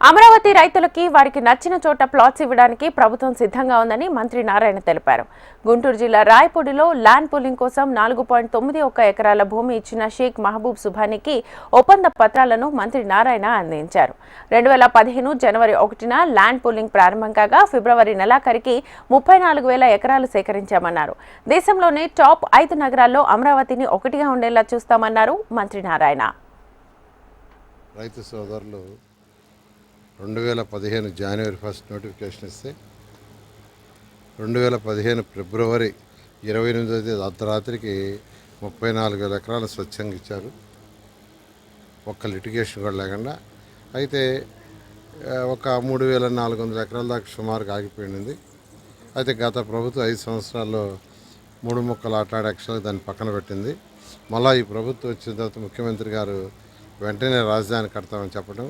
అమరావతి రైతులకి వారికి నచ్చిన చోట ప్లాట్స్ ఇవ్వడానికి ప్రభుత్వం సిద్ధంగా ఉందని మంత్రి నారాయణ తెలిపారు. గుంటూరు జిల్లా రాయపూడిలో ల్యాండ్ పూలింగ్ కోసం నాలుగు పాయింట్ తొమ్మిది ఒక్క ఎకరాల భూమి ఇచ్చిన షేక్ మహబూబ్ సుభానికి ఒప్పంద పత్రాలను మంత్రి నారాయణ అందించారు. రెండు వేల పదిహేను జనవరి ఒకటిన ల్యాండ్ పూలింగ్ ప్రారంభం కాగా ఫిబ్రవరి నెలాఖరికి ముప్పై నాలుగు వేల ఎకరాలు సేకరించామన్నారు. దేశంలోనే టాప్ ఐదు నగరాల్లో అమరావతిని ఒకటిగా ఉండేలా చూస్తామన్నారు మంత్రి నారాయణ. రైతు సోదరులు రెండు వేల పదిహేను జనవరి ఫస్ట్ నోటిఫికేషన్ ఇస్తే రెండు వేల పదిహేను ఫిబ్రవరి ఇరవై ఎనిమిదో తేదీ అర్ధరాత్రికి ముప్పై నాలుగు వేల ఎకరాలు స్వచ్ఛంగా ఇచ్చారు. ఒక్క లిటిగేషన్ కూడా లేకుండా. అయితే ఒక మూడు వేల నాలుగు వందల ఎకరాల దాకా సుమారుగా ఆగిపోయింది. అయితే గత ప్రభుత్వం ఐదు సంవత్సరాల్లో మూడు ముక్కలు ఆటాడు యాక్చువల్గా దాన్ని పక్కన పెట్టింది. మళ్ళీ ఈ ప్రభుత్వం వచ్చిన తర్వాత ముఖ్యమంత్రి గారు వెంటనే రాజధాని కడతామని చెప్పడం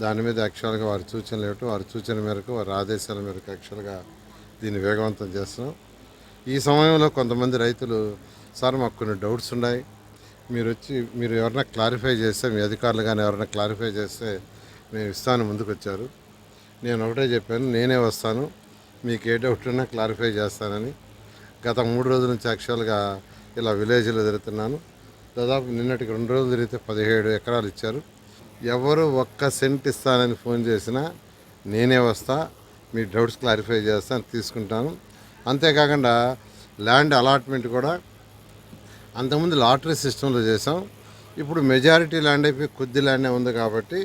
దాని మీద యాక్చువల్గా వారి సూచనలు ఇవ్వటం వారి సూచన మేరకు వారి ఆదేశాల మేరకు యాక్చువల్గా దీన్ని వేగవంతం చేస్తున్నాం. ఈ సమయంలో కొంతమంది రైతులు సార్ మాకు కొన్ని డౌట్స్ ఉన్నాయి. మీరు వచ్చి మీరు ఎవరైనా క్లారిఫై చేస్తే మీ అధికారులు కానీ ఎవరైనా క్లారిఫై చేస్తే మేము ఇస్తాను ముందుకు వచ్చారు నేను ఒకటే చెప్పాను నేనే వస్తాను. మీకు ఏ డౌట్ ఉన్నా క్లారిఫై చేస్తానని. గత మూడు రోజుల నుంచి యాక్చువల్గా ఇలా విలేజ్లో తిరుగుతున్నాను. దాదాపు నిన్నటికి రెండు రోజులు తిరిగితే పదిహేడు ఎకరాలు ఇచ్చారు. ఎవరు ఒక్క సెంట్ ఇస్తానని ఫోన్ చేసినా నేనే వస్తా మీ డౌట్స్ క్లారిఫై చేస్తాను తీసుకుంటాను. అంతేకాకుండా ల్యాండ్ అలాట్మెంట్ కూడా అంతకుముందు లాటరీ సిస్టంలో చేసాం ఇప్పుడు మెజారిటీ ల్యాండ్ అయిపోయి కొద్ది ల్యాండే ఉంది కాబట్టి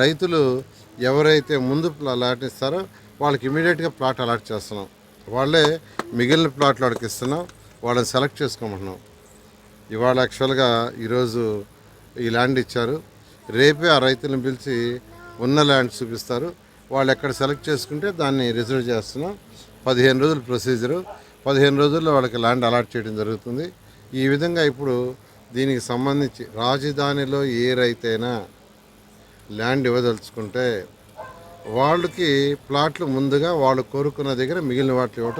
రైతులు ఎవరైతే ముందు అలాట్ ఇస్తారో వాళ్ళకి ఇమీడియట్గా ప్లాట్ అలాట్ చేస్తున్నాం. వాళ్ళే మిగిలిన ప్లాట్లు అడిగిస్తున్నాం ఇస్తున్నాం. వాళ్ళని సెలెక్ట్ చేసుకోమంటున్నాం. ఇవాళ యాక్చువల్గా ఈరోజు ఈ ల్యాండ్ ఇచ్చారు. రేపే ఆ రైతులను పిలిచి ఉన్న ల్యాండ్ చూపిస్తారు. వాళ్ళు ఎక్కడ సెలెక్ట్ చేసుకుంటే దాన్ని రిజర్వ్ చేస్తున్నాం. పదిహేను రోజుల ప్రొసీజరు. పదిహేను రోజుల్లో వాళ్ళకి ల్యాండ్ అలాట్ చేయడం జరుగుతుంది. ఈ విధంగా ఇప్పుడు దీనికి సంబంధించి రాజధానిలో ఏ రైతైనా ల్యాండ్ ఇవ్వదలుచుకుంటే వాళ్ళకి ప్లాట్లు ముందుగా వాళ్ళు కోరుకున్న దగ్గర మిగిలిన వాటిని ఇవ్వటం